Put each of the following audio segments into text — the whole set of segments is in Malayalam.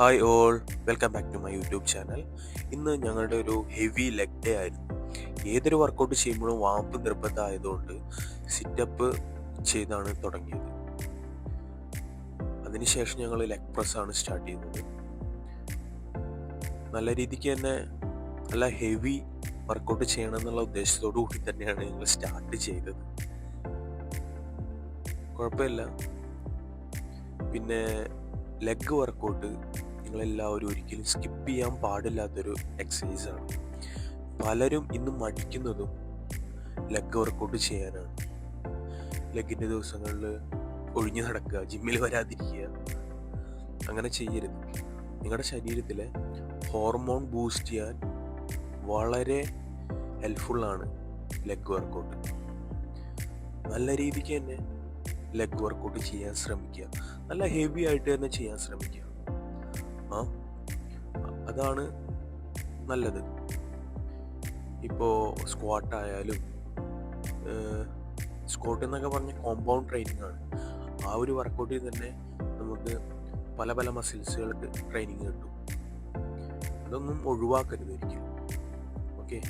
Hi all welcome back to my YouTube channel ഇന്ന് ഞങ്ങളുടെ ഒരു ഹെവി ലെഗ് ഡേ ആയിരുന്നു. ഏതൊരു വർക്കൗട്ട് ചെയ്യുമ്പോഴും വാമ്പ് നിർബന്ധമായതുകൊണ്ട് സിറ്റപ്പ് ചെയ്താണ് തുടങ്ങിയത്. അതിനുശേഷം ഞങ്ങൾ ലെഗ് പ്രസ് ആണ് സ്റ്റാർട്ട് ചെയ്യുന്നത് നല്ല രീതിക്ക് തന്നെ നല്ല ഹെവി വർക്കൗട്ട് ചെയ്യണം എന്നുള്ള ഉദ്ദേശത്തോടു കൂടി തന്നെയാണ് ഞങ്ങൾ സ്റ്റാർട്ട് ചെയ്തത്. കുഴപ്പമില്ല. പിന്നെ ലെഗ് വർക്കൗട്ട് നിങ്ങളെല്ലാവരും ഒരിക്കലും സ്കിപ്പ് ചെയ്യാൻ പാടില്ലാത്തൊരു എക്സസൈസാണ് പലരും ഇന്ന് മടിക്കുന്നതും ലെഗ് വർക്കൗട്ട് ചെയ്യാനാണ്. ലെഗിന്റെ ദിവസങ്ങളിൽ ഒഴിഞ്ഞു നടക്കുക ജിമ്മിൽ വരാതിരിക്കുക അങ്ങനെ ചെയ്യരുത്. നിങ്ങളുടെ ശരീരത്തിലെ ഹോർമോൺ ബൂസ്റ്റ് ചെയ്യാൻ വളരെ ഹെൽപ്ഫുള്ളാണ് ലെഗ് വർക്കൗട്ട് നല്ല രീതിക്ക് തന്നെ ലെഗ് വർക്കൗട്ട് ചെയ്യാൻ ശ്രമിക്കുക. നല്ല ഹെവി ആയിട്ട് തന്നെ ചെയ്യാൻ ശ്രമിക്കുക. ആ അതാണ് നല്ലത്. ഇപ്പോൾ സ്ക്വാട്ടായാലും സ്ക്വാട്ട് എന്നൊക്കെ പറഞ്ഞ കോമ്പൗണ്ട് ട്രെയിനിങ് ആണ്. ആ ഒരു വർക്കൗട്ടിൽ തന്നെ നമുക്ക് പല പല മസിൽസുകൾക്ക് ട്രെയിനിങ് കിട്ടും. അതൊന്നും ഒഴിവാക്കരുത് ഒരിക്കലും. ഓക്കെ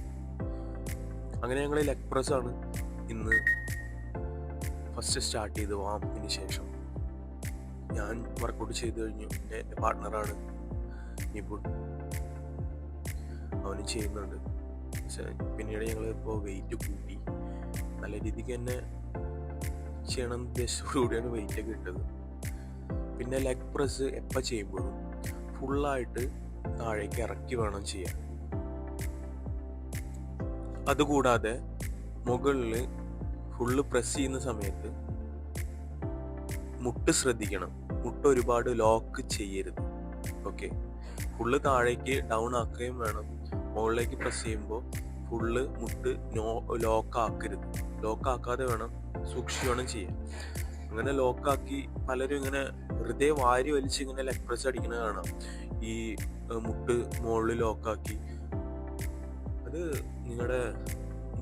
അങ്ങനെ ഞങ്ങൾ ലെഗ് പ്രസ് ആണ് ഇന്ന് ഫസ്റ്റ് സ്റ്റാർട്ട് ചെയ്ത് വാമിന് ശേഷം ഞാൻ വർക്കൗട്ട് ചെയ്ത് കഴിഞ്ഞു. പിന്നെ എന്റെ പാർട്ട്ണറാണ് നിപുൺ അവന് ചെയ്യുന്നുണ്ട്. പിന്നീട് ഞങ്ങൾ ഇപ്പോൾ വെയിറ്റ് കൂട്ടി. നല്ല രീതിക്ക് തന്നെ ചെയ്യണം ഉദ്ദേശത്തോടുകൂടിയാണ് വെയിറ്റ് ഒക്കെ ഇട്ടത്. പിന്നെ ലെഗ് പ്രസ് എപ്പോൾ ചെയ്യുമ്പോഴും ഫുള്ളായിട്ട് താഴേക്ക് ഇറക്കി വേണം ചെയ്യാൻ. അതുകൂടാതെ മുകളിൽ ഫുള്ള് പ്രസ് ചെയ്യുന്ന സമയത്ത് മുട്ട് ശ്രദ്ധിക്കണം. മുട്ട് ഒരുപാട് ലോക്ക് ചെയ്യരുത്. ഓക്കെ ഫുള്ള് താഴേക്ക് ഡൗൺ ആക്കുകയും വേണം. മുകളിലേക്ക് പ്രസ് ചെയ്യുമ്പോൾ ഫുള്ള് മുട്ട് നോ ലോക്ക് ആക്കരുത്. ലോക്ക് ആക്കാതെ വേണം സൂക്ഷിക്കണം ചെയ്യാൻ. അങ്ങനെ ലോക്കാക്കി പലരും ഇങ്ങനെ വെറുതെ വാരി വലിച്ച് ഇങ്ങനെ ലെഗ് പ്രസ് അടിക്കുന്നത് കാണാം. ഈ മുട്ട് മുകളിൽ ലോക്കാക്കി അത് നിങ്ങളുടെ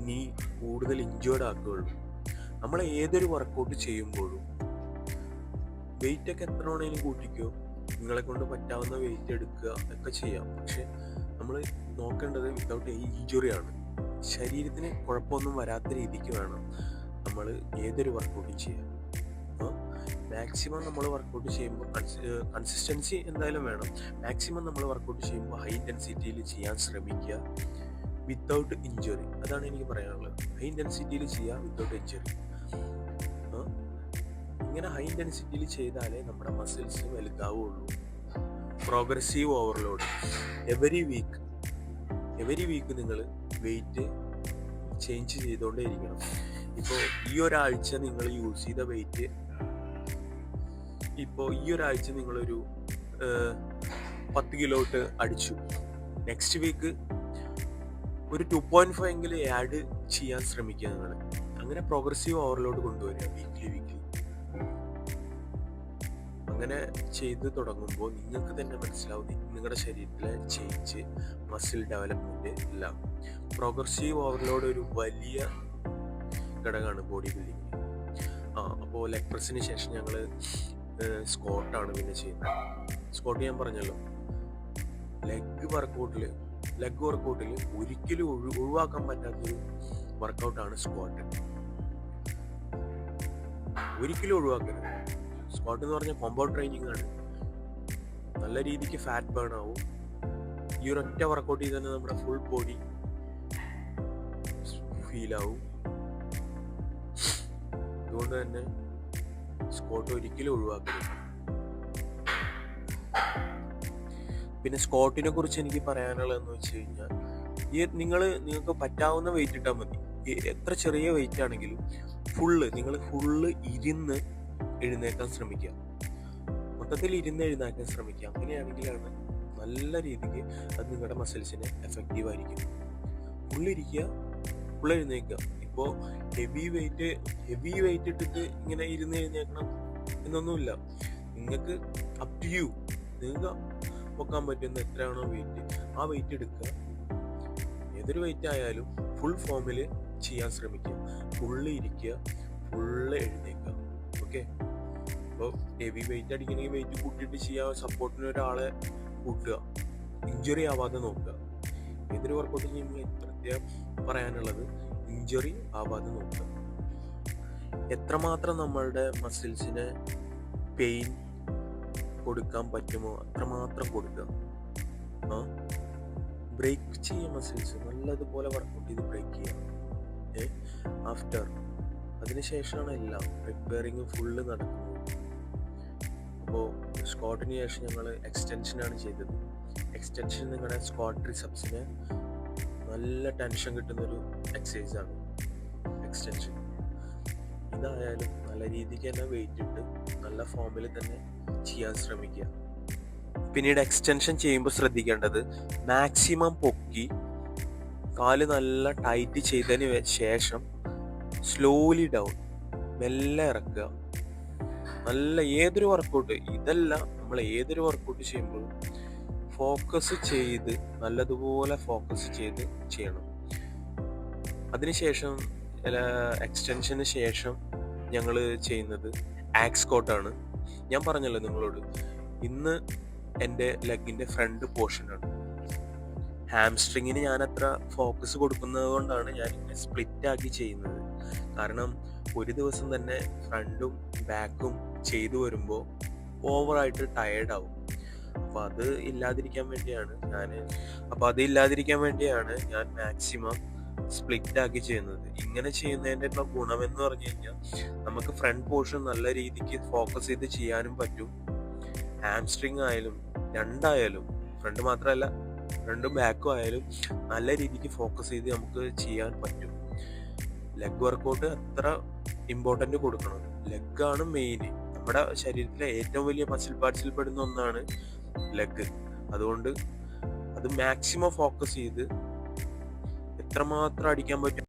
നീ കൂടുതൽ ഇഞ്ചേർഡ് ആക്കുകയുള്ളൂ. നമ്മൾ ഏതൊരു വർക്കൗട്ട് ചെയ്യുമ്പോഴും വെയിറ്റ് ഒക്കെ എത്ര വേണേലും കൂട്ടിക്കോ. നിങ്ങളെ കൊണ്ട് പറ്റാവുന്ന വെയിറ്റ് എടുക്കുക ഒക്കെ ചെയ്യാം. പക്ഷെ നമ്മൾ നോക്കേണ്ടത് വിത്തൗട്ട് ഇഞ്ചുറി ആണ്. ശരീരത്തിന് കുഴപ്പമൊന്നും വരാത്ത രീതിക്ക് വേണം നമ്മൾ ഏതൊരു വർക്കൗട്ടും ചെയ്യാൻ. മാക്സിമം നമ്മൾ വർക്കൗട്ട് ചെയ്യുമ്പോൾ കൺസിസ്റ്റൻസി എന്തായാലും വേണം. മാക്സിമം നമ്മൾ വർക്കൗട്ട് ചെയ്യുമ്പോൾ ഹൈ ഇന്റൻസിറ്റിയിൽ ചെയ്യാൻ ശ്രമിക്കുക വിത്തൗട്ട് ഇഞ്ചുറി അതാണ് എനിക്ക് പറയാനുള്ളത്. ഹൈ ഇന്റൻസിറ്റിയിൽ ചെയ്യുക വിത്തൗട്ട് ഇഞ്ചുറി ഇങ്ങനെ ഹൈ ഇന്റൻസിറ്റിയിൽ ചെയ്താലേ നമ്മുടെ muscles വലുതാവുള്ളൂ. Progressive overload every week every week നിങ്ങൾ വെയിറ്റ് ചേഞ്ച് ചെയ്തുകൊണ്ടേ ഇരിക്കണം ഇപ്പോൾ ഈ ഒരാഴ്ച നിങ്ങൾ യൂസ് ചെയ്ത വെയിറ്റ് ഇപ്പോൾ ഈ ഒരാഴ്ച നിങ്ങളൊരു പത്ത് കിലോട്ട് അടിച്ചു. നെക്സ്റ്റ് വീക്ക് ഒരു ടു പോയിന്റ് ഫൈവ് എങ്കിലും ആഡ് ചെയ്യാൻ ശ്രമിക്കുക നിങ്ങൾ അങ്ങനെ പ്രോഗ്രസീവ് ഓവർലോഡ് കൊണ്ടുവരിക വീക്ക്ലി വീക്ക്ലി അങ്ങനെ ചെയ്ത് തുടങ്ങുമ്പോൾ നിങ്ങൾക്ക് തന്നെ മനസ്സിലാവും നിങ്ങളുടെ ശരീരത്തിലെ ചേഞ്ച് മസിൽ ഡെവലപ്മെന്റ് എല്ലാം. പ്രോഗ്രസീവ് ഓവർലോഡ് ഒരു വലിയ ഘടകമാണ് ബോഡി ബിൽഡിങ്ങിന് ആ അപ്പോൾ ലെഗ് പ്രസിന് ശേഷം ഞങ്ങൾ സ്കോട്ടാണ് പിന്നെ ചെയ്യുന്നത്. സ്കോട്ട് ഞാൻ പറഞ്ഞല്ലോ. ലെഗ് വർക്കൗട്ടിൽ ലെഗ് വർക്കൗട്ടിൽ ഒരിക്കലും ഒഴി ഒഴിവാക്കാൻ പറ്റാത്തൊരു വർക്കൗട്ടാണ് സ്ക്വാട്ട് ഒരിക്കലും ഒഴിവാക്കരുത്. സ്ക്വാട്ട് എന്ന് പറഞ്ഞാൽ കോമ്പൗണ്ട് ട്രെയിനിങ് ആണ്. നല്ല രീതിക്ക് ഫാറ്റ് ബേൺ ആവും. ഈ ഒരു ഒറ്റ വർക്കൗട്ട് ചെയ്ത് തന്നെ നമ്മുടെ ഫുൾ ബോഡി ഫീൽ ആവും. അതുകൊണ്ട് തന്നെ സ്ക്വാട്ട് ഒരിക്കലും ഒഴിവാക്കരുത്. പിന്നെ സ്കോട്ടിനെ കുറിച്ച് എനിക്ക് പറയാനുള്ളതെന്ന് വെച്ച് കഴിഞ്ഞാൽ ഈ നിങ്ങൾ നിങ്ങൾക്ക് പറ്റാവുന്ന വെയിറ്റ് ഇട്ടാൽ മതി. എത്ര ചെറിയ വെയിറ്റ് ആണെങ്കിലും ഫുള്ള് നിങ്ങൾ ഫുള്ള് ഇരുന്ന് എഴുന്നേക്കാൻ ശ്രമിക്കുക. മൊത്തത്തിൽ ഇരുന്ന് എഴുന്നേക്കാൻ ശ്രമിക്കുക. അങ്ങനെയാണെങ്കിലാണ് നല്ല രീതിക്ക് അത് നിങ്ങളുടെ മസിൽസിന് എഫക്റ്റീവ് ആയിരിക്കും. ഉള്ളിരിക്കുക ഫുൾ എഴുന്നേക്കുക ഇപ്പോൾ ഹെവി വെയിറ്റ് ഹെവി വെയിറ്റ് ഇട്ടിട്ട് ഇങ്ങനെ ഇരുന്ന് എഴുന്നേക്കണം എന്നൊന്നുമില്ല. നിങ്ങൾക്ക് അപ് ടു യു നിങ്ങൾക്ക് പൊക്കാൻ പറ്റുന്ന എത്രയാണോ വെയിറ്റ് ആ വെയിറ്റ് എടുക്കുക. ഏതൊരു വെയിറ്റ് ആയാലും ഫുൾ ഫോമിൽ ചെയ്യാൻ ശ്രമിക്കുക. ഫുള്ള് ഇരിക്കുക. ഫുള്ള് എഴുന്നേക്കുക ഓക്കെ അപ്പോൾ ഹെവി വെയിറ്റ് അടിക്കണമെങ്കിൽ വെയിറ്റ് കൂട്ടിയിട്ട് ചെയ്യാൻ സപ്പോർട്ടിന് ഒരാളെ കൂട്ടുക. ഇഞ്ചുറി ആവാതെ നോക്കുക. ഏതൊരു വർക്കൗട്ട് ചെയ്യുമ്പോൾ പ്രത്യേകം പറയാനുള്ളത് ഇഞ്ചുറി ആവാതെ നോക്കുക. എത്രമാത്രം നമ്മളുടെ മസിൽസിന് പെയിൻ കൊടുക്കാൻ പറ്റുമോ അത്രമാത്രം കൊടുക്കുക. ബ്രേക്ക് ചെയ്യുക മസിൽസ് നല്ലതുപോലെ വർക്കൗട്ട് ചെയ്ത് ബ്രേക്ക് ചെയ്യുക. ആഫ്റ്റർ അതിനുശേഷമാണ് എല്ലാം റിപ്പയറിങ് ഫുള്ള് നടക്കുന്നത്. അപ്പോൾ സ്കോട്ടിന് ശേഷം ഞങ്ങൾ എക്സ്റ്റൻഷനാണ് ചെയ്തത്. എക്സ്റ്റൻഷൻ നിങ്ങളുടെ സ്കോട്ട് റിസപ്സിന് നല്ല ടെൻഷൻ കിട്ടുന്നൊരു ആണ് എക്സ്റ്റൻഷൻ ഇതായാലും നല്ല രീതിക്ക് തന്നെ വെയിറ്റ് ഇട്ട് നല്ല ഫോമിൽ തന്നെ ചെയ്യാൻ ശ്രമിക്കുക പിന്നീട് എക്സ്റ്റൻഷൻ ചെയ്യുമ്പോൾ ശ്രദ്ധിക്കേണ്ടത് മാക്സിമം പൊക്കി കാൽ നല്ല ടൈറ്റ് ചെയ്തതിന് ശേഷം സ്ലോലി ഡൗൺ മെല്ലെ ഇറക്കുക. നല്ല ഏതൊരു വർക്കൗട്ട് ഇതല്ല നമ്മൾ ഏതൊരു വർക്കൗട്ട് ചെയ്യുമ്പോഴും ഫോക്കസ് ചെയ്ത് നല്ലതുപോലെ ഫോക്കസ് ചെയ്ത് ചെയ്യണം. അതിനുശേഷം എക്സ്റ്റൻഷന് ശേഷം ഞങ്ങൾ ചെയ്യുന്നത് ആക്സ് കോട്ടാണ് ഞാൻ പറഞ്ഞല്ലോ നിങ്ങളോട് ഇന്ന് എന്റെ ലെഗിന്റെ ഫ്രണ്ട് പോർഷനാണ് ഹാംസ്ട്രിങ്ങിന് ഞാൻ അത്ര ഫോക്കസ് കൊടുക്കുന്നത് കൊണ്ടാണ് ഞാൻ സ്പ്ലിറ്റ് ആക്കി ചെയ്യുന്നത്. കാരണം ഒരു ദിവസം തന്നെ ഫ്രണ്ടും ബാക്കും ചെയ്തു വരുമ്പോൾ ഓവറായിട്ട് ടയേർഡ് ആവും അപ്പോൾ അത് ഇല്ലാതിരിക്കാൻ വേണ്ടിയാണ് ഞാൻ അപ്പോൾ അത് ഇല്ലാതിരിക്കാൻ വേണ്ടിയാണ് ഞാൻ മാക്സിമം സ്പ്ലിറ്റ് ആക്കി ചെയ്യുന്നത്. ഇങ്ങനെ ചെയ്യുന്നതിന്റെ ഗുണം എന്ന് പറഞ്ഞു കഴിഞ്ഞാൽ നമുക്ക് ഫ്രണ്ട് പോർഷൻ നല്ല രീതിക്ക് ഫോക്കസ് ചെയ്ത് ചെയ്യാനും പറ്റും. ഹാംസ്ട്രിങ് ആയാലും രണ്ടായാലും ഫ്രണ്ട് മാത്രമല്ല ഫ്രണ്ടും ബാക്കും ആയാലും നല്ല രീതിക്ക് ഫോക്കസ് ചെയ്ത് നമുക്ക് ചെയ്യാൻ പറ്റും. ലെഗ് വർക്കൗട്ട് അത്ര ഇമ്പോർട്ടന്റ് കൊടുക്കണം ലെഗ് ആണ് മെയിൻ നമ്മുടെ ശരീരത്തിലെ ഏറ്റവും വലിയ മസിൽ പാർട്സിൽ പെടുന്ന ഒന്നാണ് ലെഗ് അതുകൊണ്ട് അത് മാക്സിമം ഫോക്കസ് ചെയ്ത് എത്രമാത്രം അടിക്കാൻ പറ്റും